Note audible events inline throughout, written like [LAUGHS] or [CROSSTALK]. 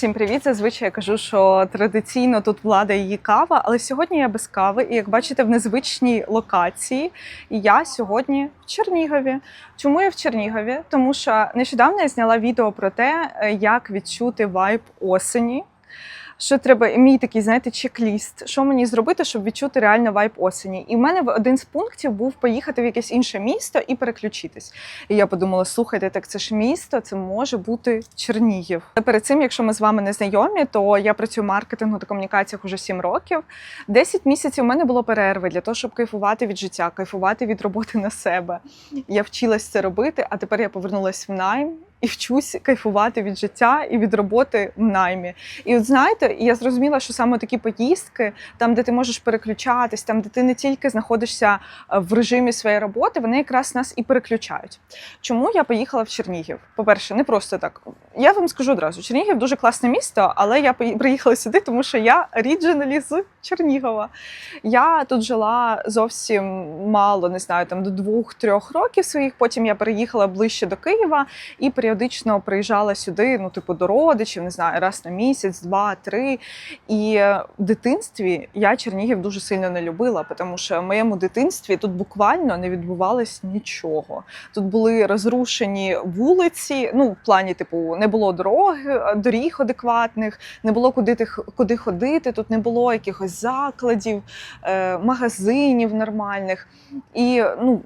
Всім привіт! Зазвичай я кажу, що традиційно тут влада її кава, але сьогодні я без кави, і як бачите, в незвичній локації. І я сьогодні в Чернігові. Чому я в Чернігові? Тому що нещодавно я зняла відео про те, е, як відчути вайб осені. Що треба, мій такий, знаєте, чек-ліст, що мені зробити, щоб відчути реально вайб осені. І в мене один з пунктів був поїхати в якесь інше місто і переключитись. І я подумала: слухайте, так це ж місто, це може бути Чернігів. Та Перед цим, якщо ми з вами не знайомі, то я працюю в маркетингу та комунікаціях уже 7 років. 10 місяців у мене було перерви для того, щоб кайфувати від життя, кайфувати від роботи на себе. Я вчилась це робити, а тепер я повернулася в найм. І вчусь кайфувати від життя і від роботи в наймі. І от знаєте, я зрозуміла, що саме такі поїздки, там, де ти можеш переключатись, там, де ти не тільки знаходишся е, в режимі своєї роботи, вони якраз нас і переключають. Чому я поїхала в Чернігів? По-перше, не просто так. Я вам скажу одразу: Чернігів дуже класне місто, але я приїхала сюди, тому що я ріджиналі з Чернігова. Я тут жила зовсім мало, не знаю, там до двох-трьох років своїх. Потім я переїхала ближче до Києва і періодично приїжджала сюди, ну, типу, до родичів, не знаю, раз на місяць, два, три. І е, в дитинстві я Чернігів дуже сильно не любила, тому що в моєму дитинстві тут буквально не відбувалось нічого. Тут були розрушені вулиці. Ну, в плані, типу, не було дороги, доріг адекватних, не було куди ти х- куди ходити. Тут не було якихось закладів, е, магазинів нормальних. І ну.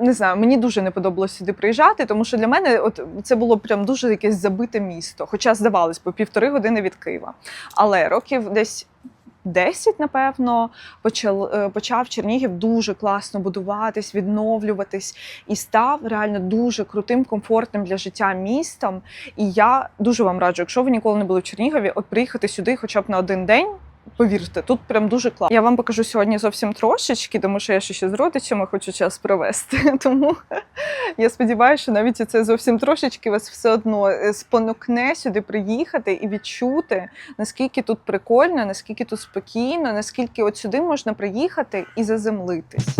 Не знаю, мені дуже не подобалося сюди приїжджати, тому що для мене от це було прям дуже якесь забите місто. Хоча здавалось по півтори години від Києва. Але років десь 10, напевно, почав, е, почав Чернігів дуже класно будуватись, відновлюватись і став реально дуже крутим, комфортним для життя містом. І я дуже вам раджу, якщо ви ніколи не були в Чернігові, от приїхати сюди хоча б на один день. Повірте, тут прям дуже класно. Я вам покажу сьогодні зовсім трошечки, тому що я ще з родичами хочу час провести. [LAUGHS] Тому я сподіваюся, що навіть це зовсім трошечки вас все одно е, спонукне сюди приїхати і відчути, наскільки тут прикольно, наскільки тут спокійно, наскільки от сюди можна приїхати і заземлитись.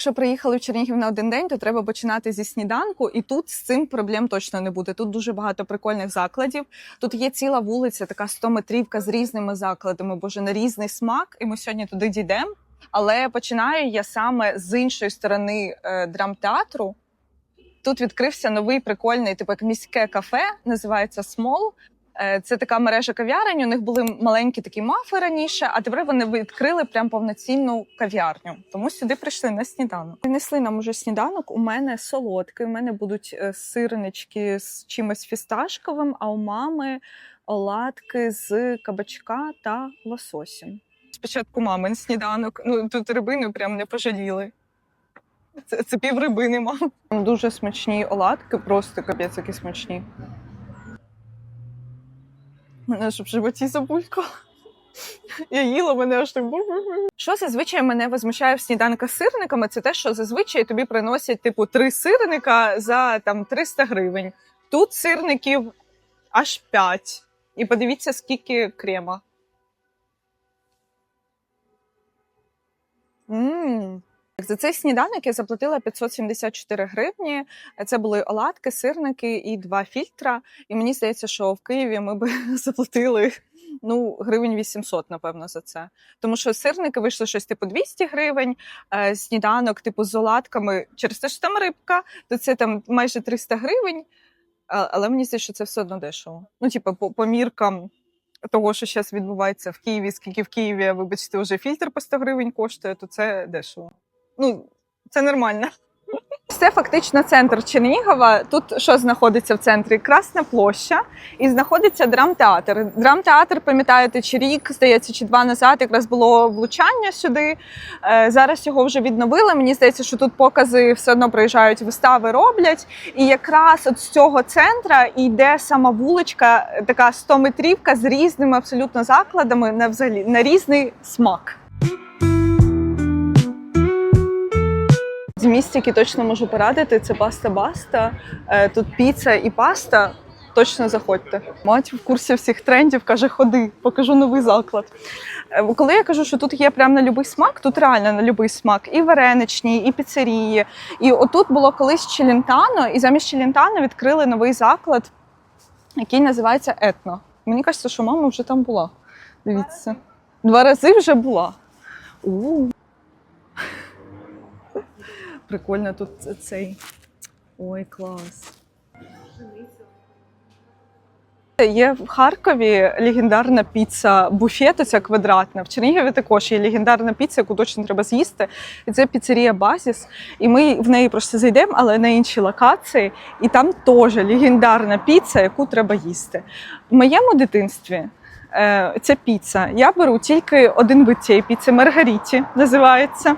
Якщо приїхали в Чернігів на один день, то треба починати зі сніданку, і тут з цим проблем точно не буде. Тут дуже багато прикольних закладів. Тут є ціла вулиця, така 100-метрівка з різними закладами, боже, на різний смак. І ми сьогодні туди дійдемо. Але починаю я саме з іншої сторони е, драмтеатру. Тут відкрився новий прикольний, типу як міське кафе, називається Смол. Е, Це така мережа кав'ярень. У них були маленькі такі мафи раніше, а тепер вони відкрили прям повноцінну кав'ярню. Тому сюди прийшли на сніданок. Принесли нам уже сніданок. У мене солодкий. У мене будуть е, сирнички з чимось фісташковим, а у мами оладки з кабачка та лососем. Спочатку мамин сніданок. Ну тут рибину прям не пожаліли. Це, це пів рибини, мам. Дуже смачні оладки, просто капець, які смачні. [LAUGHS] Мене ж в животі забулькало. [LAUGHS] Я їла мене аж так. Що зазвичай мене возмущає в сніданках з сирниками, це те, що зазвичай тобі приносять типу три сирника за там 300 гривень. Тут сирників аж 5. І подивіться, скільки крема. Мм. За цей сніданок я заплатила 574 гривні. Це були оладки, сирники і два фільтра. І мені здається, що в Києві ми би [LAUGHS] заплатили ну, гривень 800, напевно, за це. Тому що сирники вийшли щось типу 200 гривень, е, сніданок, типу, з оладками через те, що там рибка, то це там майже 300 гривень. Але мені здається, що це все одно дешево. Ну, типу, по, по міркам того, що зараз відбувається в Києві, скільки в Києві, вибачте, вже фільтр по 100 гривень коштує, то це дешево. Ну, це нормально. Це фактично центр Чернігова. Тут що знаходиться в центрі? Красна площа, і знаходиться драмтеатр. Драмтеатр, пам'ятаєте, чи рік, здається, чи два назад якраз було влучання сюди. Е, Зараз його вже відновили. Мені здається, що тут покази все одно приїжджають, вистави роблять. І якраз от з цього центра йде сама вуличка, така 100-метрівка з різними абсолютно закладами на взагалі на різний смак. З місць, які точно можу порадити, це паста Баста. Е, Тут піца і паста точно заходьте. Мать в курсі всіх трендів каже: ходи, покажу новий заклад. Е, Коли я кажу, що тут є прям на будь-який смак, тут реально на будь-який смак, і вареничні, і піцерії. І отут було колись Челентано, і замість Челентано відкрили новий заклад, який називається Етно. Мені кажеться, що мама вже там була. Дивіться. Два рази вже була. у Прикольно тут цей. Ой, клас. Є в Харкові легендарна піца буфет, оця квадратна. В Чернігові також є легендарна піца, яку точно треба з'їсти. І це піцерія Базіс. І ми в неї просто зайдемо, але на іншій локації. І там теж легендарна піца, яку треба їсти. В моєму дитинстві е, ця піца. Я беру тільки один вид цієї піци, Маргаріті називається.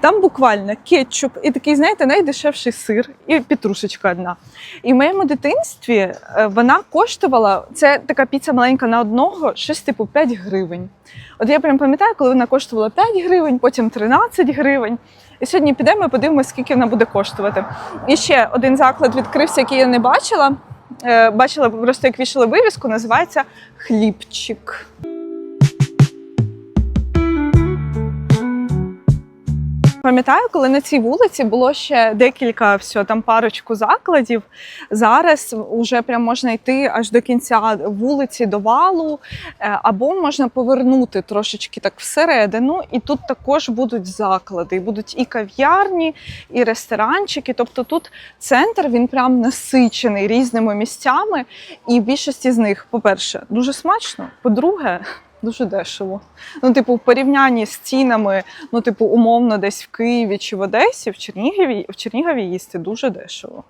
Там буквально кетчуп і такий, знаєте, найдешевший сир, і петрушечка одна. І в моєму дитинстві е, вона коштувала, це така піца маленька на одного, щось типу 5 гривень. От я прям пам'ятаю, коли вона коштувала 5 гривень, потім 13 гривень. І сьогодні підемо і подивимося, скільки вона буде коштувати. І ще один заклад відкрився, який я не бачила. Е, Бачила просто, як вішали вивіску, називається Хлібчик. Пам'ятаю, коли на цій вулиці було ще декілька всього, там парочку закладів. Зараз вже прям можна йти аж до кінця вулиці, до валу, е, або можна повернути трошечки так всередину, і тут також будуть заклади. Будуть і кав'ярні, і ресторанчики. Тобто тут центр він прям насичений різними місцями. І в більшості з них, по-перше, дуже смачно. По-друге, дуже дешево. Ну, типу, в порівнянні з цінами, ну, типу, умовно, десь в Києві чи в Одесі, в Чернігові, в Чернігові їсти дуже дешево.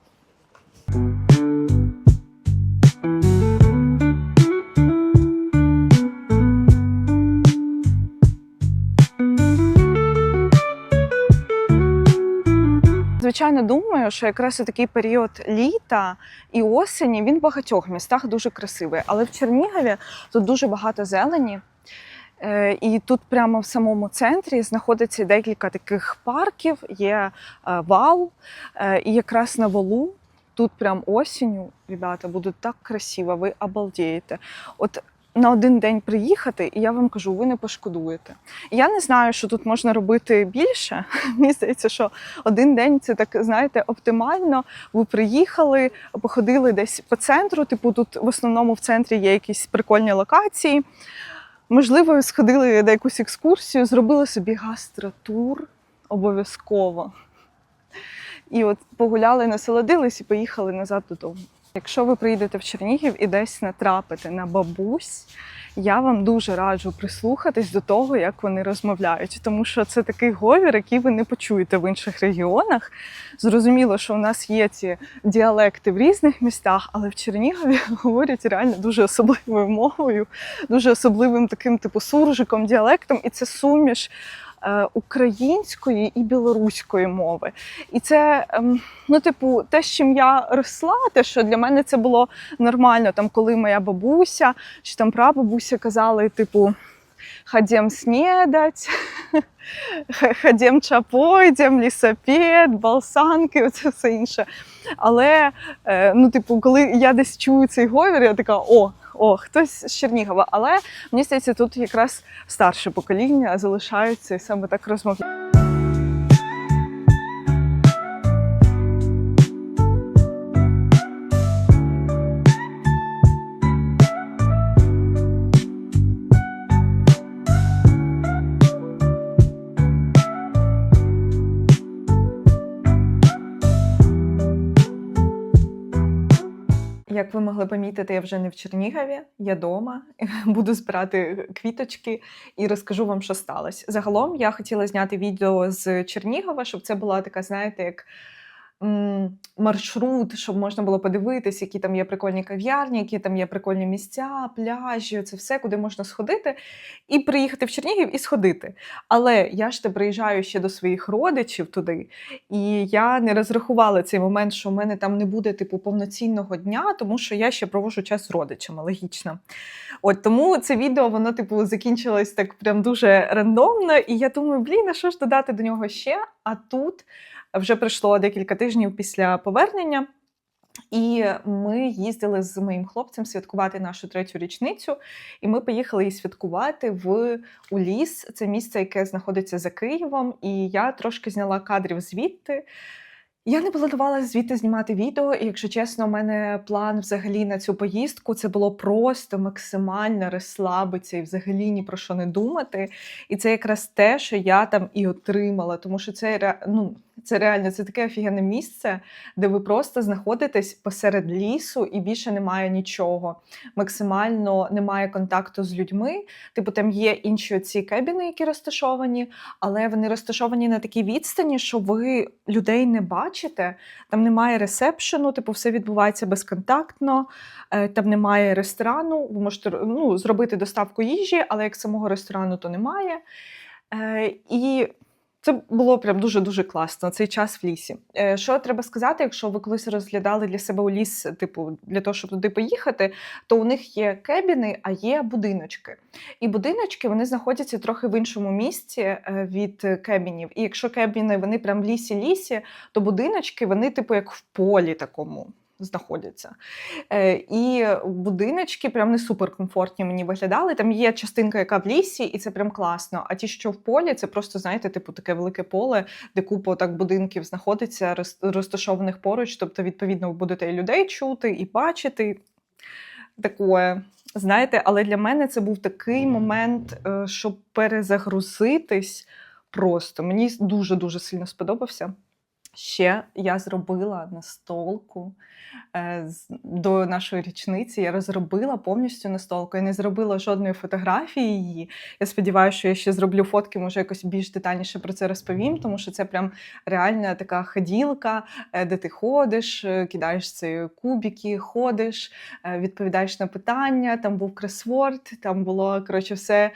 Звичайно, думаю, що якраз у такий період літа і осені він в багатьох містах дуже красивий. Але в Чернігові тут дуже багато зелені. Е, І тут прямо в самому центрі знаходиться декілька таких парків, є е, вал, е, і якраз на валу тут прям осінню, ребята, буде так красиво, ви обалдієте. От на один день приїхати, і я вам кажу, ви не пошкодуєте. Я не знаю, що тут можна робити більше. [LAUGHS] Мені здається, що один день це так, знаєте, оптимально. Ви приїхали, походили десь по центру. Типу, тут в основному в центрі є якісь прикольні локації. Можливо, сходили на якусь екскурсію, зробили собі гастротур обов'язково. І от погуляли, насолодились і поїхали назад додому. Якщо ви приїдете в Чернігів і десь натрапите на бабусь, я вам дуже раджу прислухатись до того, як вони розмовляють, тому що це такий говір, який ви не почуєте в інших регіонах. Зрозуміло, що у нас є ці діалекти в різних містах, але в Чернігові [LAUGHS] говорять реально дуже особливою мовою, дуже особливим таким типу суржиком, діалектом, і це суміш української і білоруської мови. І це, ем, ну, типу, те, з чим я росла, те, що для мене це було нормально, там, коли моя бабуся чи там прабабуся казали, типу. Ходім снідать, [LAUGHS] ходім чапойдем, лісопед, балсанки, оце все інше. Але, е, ну, типу, коли я десь чую цей говір, я така, о, о, хтось з Чернігова. Але мені здається, тут якраз старше покоління залишаються і саме так розмовляють. Як ви могли помітити, я вже не в Чернігові, я дома, [LAUGHS] буду збирати квіточки і розкажу вам, що сталося. Загалом я хотіла зняти відео з Чернігова, щоб це була така, знаєте, як маршрут, щоб можна було подивитись, які там є прикольні кав'ярні, які там є прикольні місця, пляжі, це все, куди можна сходити, і приїхати в Чернігів і сходити. Але я ж те приїжджаю ще до своїх родичів туди, і я не розрахувала цей момент, що в мене там не буде типу повноцінного дня, тому що я ще проводжу час з родичами, логічно. От тому це відео воно типу закінчилось так прям дуже рандомно. І я думаю, блін, а що ж додати до нього ще? А тут вже пройшло декілька тижнів після повернення. І ми їздили з моїм хлопцем святкувати нашу третю річницю, і ми поїхали її святкувати в у ліс. Це місце, яке знаходиться за Києвом. І я трошки зняла кадрів звідти. Я не планувала звідти знімати відео, і якщо чесно, у мене план взагалі на цю поїздку це було просто максимально розслабитися і взагалі ні про що не думати. І це якраз те, що я там і отримала, тому що це ну, це реально це таке офігенне місце, де ви просто знаходитесь посеред лісу і більше немає нічого. Максимально немає контакту з людьми. Типу, там є інші ці кабіни, які розташовані, але вони розташовані на такій відстані, що ви людей не бачите. Там немає ресепшену, типу, все відбувається безконтактно, е, там немає ресторану. Ви можете ну, зробити доставку їжі, але як самого ресторану, то немає. Е, І це було прям дуже дуже класно. Цей час в лісі. Е, Що треба сказати, якщо ви колись розглядали для себе у ліс, типу, для того, щоб туди поїхати, то у них є кебіни, а є будиночки. І будиночки вони знаходяться трохи в іншому місці е, від кебінів. І якщо кебіни вони прям в лісі-лісі, то будиночки вони, типу, як в полі такому. Знаходяться. Е, і будиночки прям не суперкомфортні мені виглядали. Там є частинка, яка в лісі, і це прям класно. А ті, що в полі, це просто, знаєте, типу таке велике поле, де купа так будинків знаходиться, розташованих поруч. Тобто, відповідно, ви будете і людей чути, і бачити. Такое. Знаєте, але для мене це був такий момент, е, щоб перезагрузитись просто. Мені дуже-дуже сильно сподобався. Ще я зробила настолку е, до нашої річниці. Я розробила повністю настолку. Я не зробила жодної фотографії її. Я сподіваюся, що я ще зроблю фотки, може якось більш детальніше про це розповім, тому що це прям реальна така ходілка, е, де ти ходиш, е, кидаєш ці кубики, ходиш, відповідаєш на питання. Там був кросворд, там було коротше все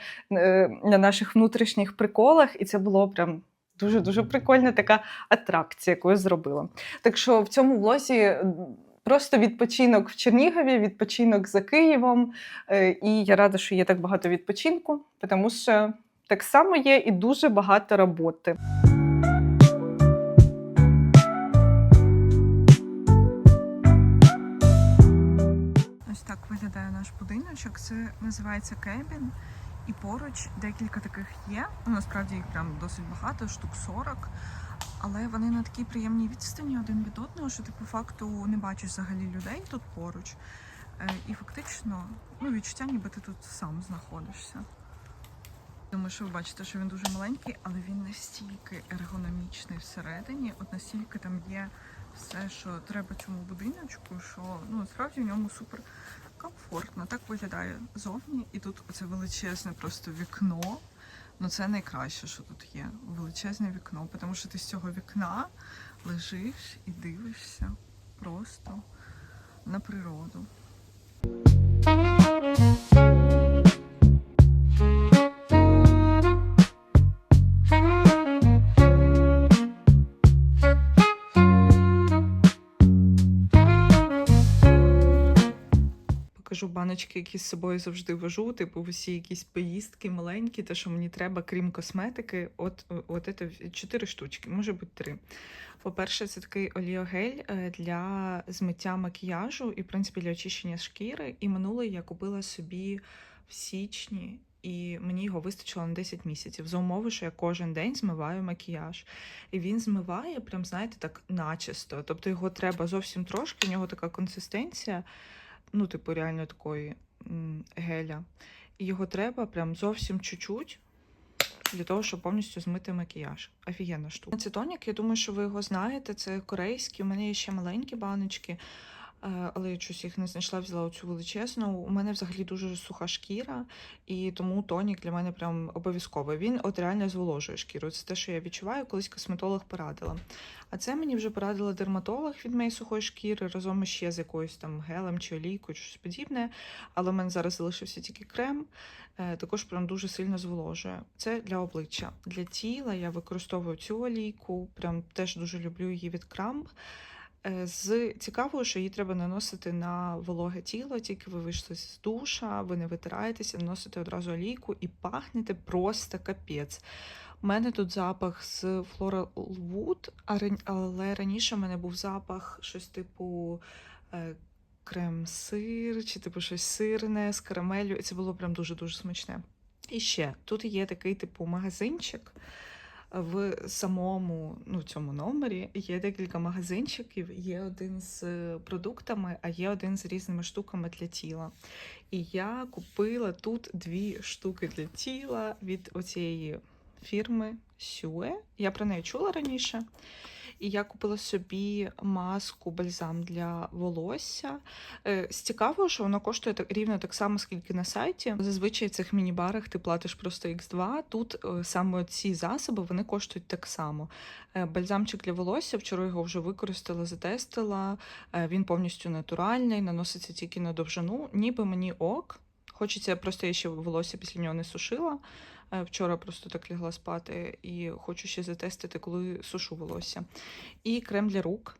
на наших внутрішніх приколах, і це було прям. Дуже дуже прикольна така атракція, яку я зробила. Так що в цьому влозі просто відпочинок в Чернігові, відпочинок за Києвом. Е, І я рада, що є так багато відпочинку, тому що так само є і дуже багато роботи. Ось так виглядає наш будиночок. Це називається кебін. І поруч декілька таких є. Ну, насправді їх прям досить багато, штук 40. Але вони на такій приємній відстані один від одного, що ти по факту не бачиш взагалі людей тут поруч. Е, І фактично ну, відчуття, ніби ти тут сам знаходишся. Думаю, що ви бачите, що він дуже маленький, але він настільки ергономічний всередині, от настільки там є все, що треба цьому будиночку, що ну насправді в ньому супер комфортно. Так виглядає зовні, і тут оце величезне просто вікно. Ну це найкраще, що тут є. Величезне вікно, тому що ти з цього вікна лежиш і дивишся просто на природу. Баночки, які з собою завжди вожу, типу в усі якісь поїздки маленькі, те, що мені треба, крім косметики, от, от це чотири штучки, може бути три. По-перше, це такий оліогель е, для змиття макіяжу і, в принципі, для очищення шкіри. І минулий я купила собі в січні. І мені його вистачило на 10 місяців за умови, що я кожен день змиваю макіяж. І він змиває, прям знаєте, так начисто. Тобто його треба зовсім трошки, в нього така консистенція, ну, типу, реально такої геля. І його треба прям зовсім чуть-чуть для того, щоб повністю змити макіяж. Офігенна штука. Це тонік, я думаю, що ви його знаєте. Це корейський. У мене є ще маленькі баночки, але я щось їх не знайшла, взяла оцю величезну. У мене взагалі дуже суха шкіра, і тому тонік для мене прям обов'язковий. Він от реально зволожує шкіру. Це те, що я відчуваю, колись косметолог порадила. А це мені вже порадила дерматолог від моєї сухої шкіри разом ще з якоюсь там гелем чи олійкою, чи щось подібне. Але в мене зараз залишився тільки крем. Е, Також прям дуже сильно зволожує. Це для обличчя. Для тіла я використовую цю олійку, прям теж дуже люблю її від Крамп. Е, З цікавою, що її треба наносити на вологе тіло, тільки ви вийшли з душа, ви не витираєтеся, наносите одразу олійку і пахнете просто капець. У мене тут запах з Floral Wood, але раніше в мене був запах щось типу е, крем-сир, чи типу щось сирне з карамелью. І це було прям дуже-дуже смачне. І ще тут є такий типу магазинчик. В самому ну, цьому номері є декілька магазинчиків. Є один з е, продуктами, а є один з різними штуками для тіла. І я купила тут дві штуки для тіла від оцієї фірми Сюе. Я про неї чула раніше. І я купила собі маску бальзам для волосся. Е, З цікавого, що воно коштує так рівно так само, скільки на сайті. Зазвичай в цих міні-барах ти платиш просто X2. Тут е, саме ці засоби вони коштують так само. Е, Бальзамчик для волосся. Вчора його вже використала, затестила. Він повністю натуральний, наноситься тільки на довжину. Ніби мені ок. Хочеться просто я ще волосся після нього не сушила. Е, Вчора просто так лягла спати і хочу ще затестити, коли сушу волосся. І крем для рук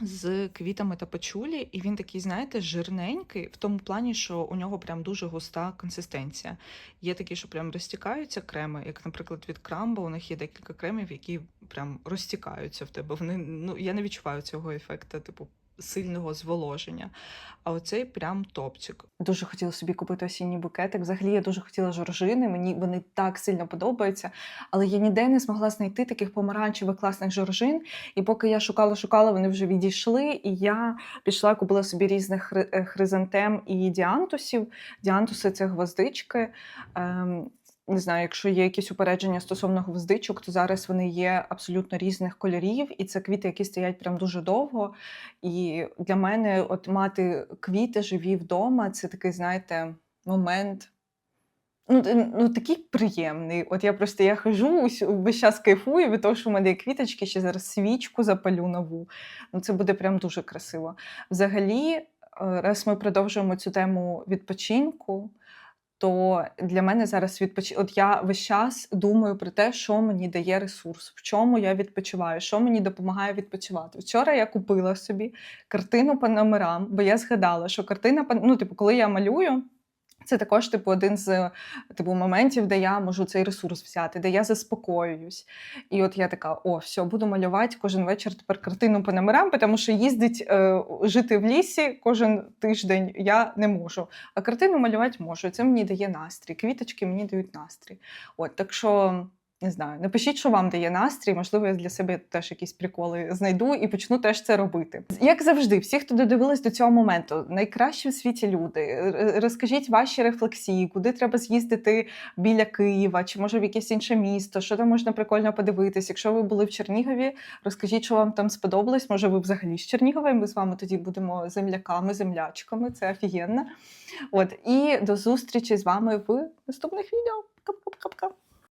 з квітами та пачулі, і він такий, знаєте, жирненький, в тому плані, що у нього прям дуже густа консистенція. Є такі, що прям розтікаються креми, як, наприклад, від Крамбо, у них є декілька кремів, які прям розтікаються в тебе. Вони ну я не відчуваю цього ефекту, типу. Сильного зволоження. А оцей прям топчик. Дуже хотіла собі купити осінній букетик. Взагалі я дуже хотіла жоржини. Мені вони так сильно подобаються. Але я ніде не змогла знайти таких помаранчевих класних жоржин. І поки я шукала, шукала, вони вже відійшли. І я пішла, купила собі різних е, хризантем і діантусів. Діантуси це гвоздички. Не знаю, якщо є якісь упередження стосовно гвоздичок, то зараз вони є абсолютно різних кольорів, і це квіти, які стоять прям дуже довго. І для мене, от мати квіти живі вдома, це такий, знаєте, момент. Ну, ну такий приємний. От я просто я хожу весь час кайфую від того, що в мене є квіточки, ще зараз свічку запалю нову. Ну, це буде прям дуже красиво. Взагалі, е, раз ми продовжуємо цю тему відпочинку, то для мене зараз відпоч... От я весь час думаю про те, що мені дає ресурс, в чому я відпочиваю, що мені допомагає відпочивати. Вчора я купила собі картину по номерам, бо я згадала, що картина ну, типу, коли я малюю. Це також типу один з типу моментів, де я можу цей ресурс взяти, де я заспокоююсь. І от я така: о, все, буду малювати кожен вечір тепер картину по номерам, тому що їздить е, жити в лісі кожен тиждень я не можу. А картину малювати можу. Це мені дає настрій. Квіточки мені дають настрій. От так що. Не знаю, напишіть, що вам дає настрій. Можливо, я для себе теж якісь приколи знайду і почну теж це робити. Як завжди, всі, хто додивились до цього моменту, найкращі в світі люди. Розкажіть ваші рефлексії, куди треба з'їздити біля Києва, чи може в якесь інше місто, що там можна прикольно подивитись. Якщо ви були в Чернігові, розкажіть, що вам там сподобалось. Може, ви взагалі з Чернігова, і ми з вами тоді будемо земляками, землячками. Це офігенно. От і до зустрічі з вами в наступних відео. Кап-кап-кап-кап.